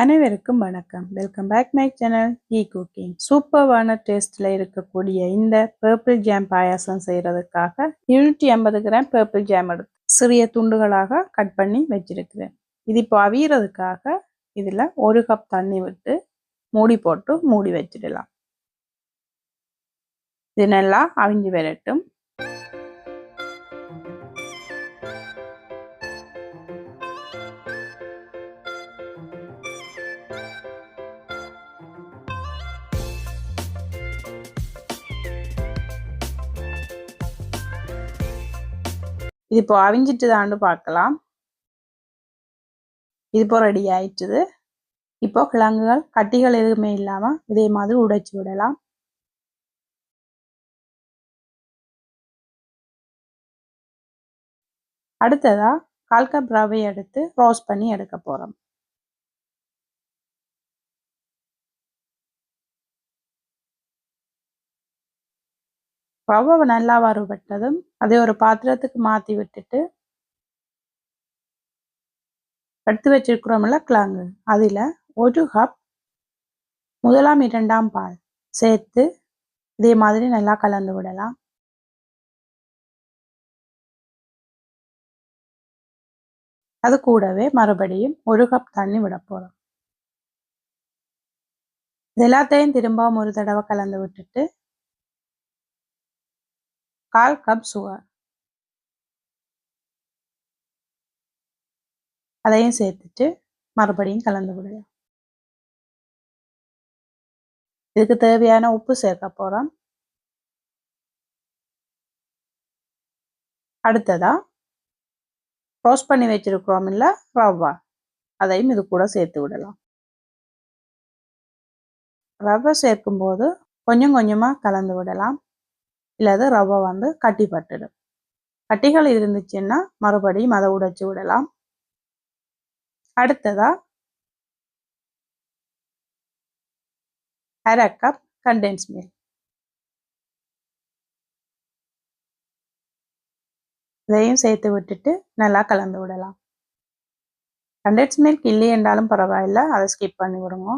அனைவருக்கும் வணக்கம். Welcome back my channel ஹீ குக்கிங் சூப்பர்வான டேஸ்டில் இருக்கக்கூடிய இந்த பர்பிள் ஜாம் பாயாசம் செய்கிறதுக்காக இருநூற்றி ஐம்பது கிராம் பர்பிள் ஜாம் எடுத்து சிறிய துண்டுகளாக கட் பண்ணி வச்சிருக்கிறேன். இது இப்போ அவியறதுக்காக இதில் ஒரு கப் தண்ணி விட்டு மூடி போட்டு மூடி வச்சிடலாம். இது நல்லா அவிஞ்சு வரட்டும். இது இப்போ அவிஞ்சிட்டு தாண்டு பார்க்கலாம். இது இப்போ ரெடி ஆயிட்டுது. இப்போ கிழங்குகள் கட்டிகள் எதுவுமே இல்லாமல் இதே மாதிரி உடைச்சு விடலாம். அடுத்ததா கால் கப் ரவை எடுத்து ரோஸ்ட் பண்ணி எடுக்க போகிறோம் ரவை நல்லா வறுபட்டதும் அதை ஒரு பாத்திரத்துக்கு மாற்றி விட்டுட்டு எடுத்து வச்சிருக்கிறோம்ல கிழங்கு. அதில் ஒரு கப் முதலாம் இரண்டாம் பால் சேர்த்து இதே மாதிரி நல்லா கலந்து விடலாம். அது கூடவே மறுபடியும் ஒரு கப் தண்ணி விட போகிறோம் இது எல்லாத்தையும் திரும்பவும் ஒரு தடவை கலந்து விட்டுட்டு கால் கப் சுகர். அதையும் சேர்த்துட்டு மறுபடியும் கலந்து விடலாம் இதுக்கு தேவையான உப்பு சேர்க்க போகிறோம் அடுத்ததா ரோஸ்ட் பண்ணி வச்சிருக்கிறோம் இல்லை ரவா. அதையும் இது கூட சேர்த்து விடலாம். ரவை சேர்க்கும்போது கொஞ்சம் கொஞ்சமாக கலந்து விடலாம். இல்லாத ரவை வந்து கட்டிப்பட்டுடும் கட்டிகள் இருந்துச்சுன்னா மறுபடியும் அதை உடைச்சு விடலாம். அடுத்ததா அரை கப் கண்டென்ஸ் மில்க் இதையும் சேர்த்து விட்டுட்டு நல்லா கலந்து விடலாம். கண்டென்ஸ் மில்க் இல்லை என்றாலும் பரவாயில்ல. அதை ஸ்கிப் பண்ணி விடுங்க.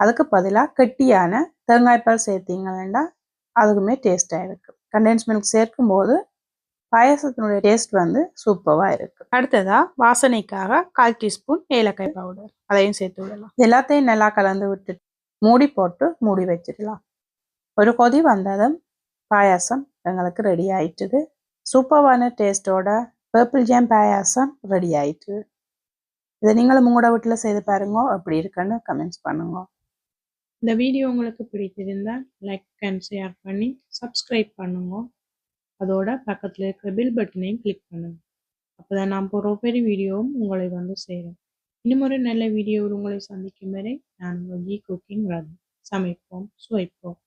அதுக்கு பதிலாக கெட்டியான தேங்காய்பால் சேர்த்தீங்கன்னா அதுக்குமே டேஸ்ட்டாக இருக்குது கண்டென்ஸ் மில்க் சேர்க்கும் போது பாயசத்தினுடைய டேஸ்ட் வந்து சூப்பராக இருக்குது அடுத்ததாக வாசனைக்காக கால் டீஸ்பூன் ஏலக்காய் பவுடர் அதையும் சேர்த்து விடலாம். எல்லாத்தையும் நல்லா கலந்து விட்டு மூடி போட்டு மூடி வச்சிடலாம். ஒரு கொதி வந்ததும் பாயாசம் எங்களுக்கு ரெடி ஆயிட்டுது. சூப்பரான டேஸ்டோட பர்பிள் ஜாம் பாயாசம் ரெடி ஆயிட்டு. இதை நீங்களும் உங்களோட வீட்டில் செய்து பாருங்க. அப்படி இருக்குன்னு கமெண்ட்ஸ் பண்ணுங்க. இந்த வீடியோ உங்களுக்கு பிடித்திருந்தால் லைக் அண்ட் ஷேர் பண்ணி சப்ஸ்கிரைப் பண்ணுங்க. அதோட பக்கத்தில் இருக்கிற பில் பட்டனையும் கிளிக் பண்ணுங்க. அப்போ தான் நான் போகிற ஒவ்வொரு வீடியோவும் உங்களை வந்து சேரும். இன்னும் ஒரு நல்ல வீடியோவில் உங்களை சந்திக்கும் வரை நான் உங்கள் ஜி குக்கிங் ரவி. சமைப்போம் சுவைப்போம்.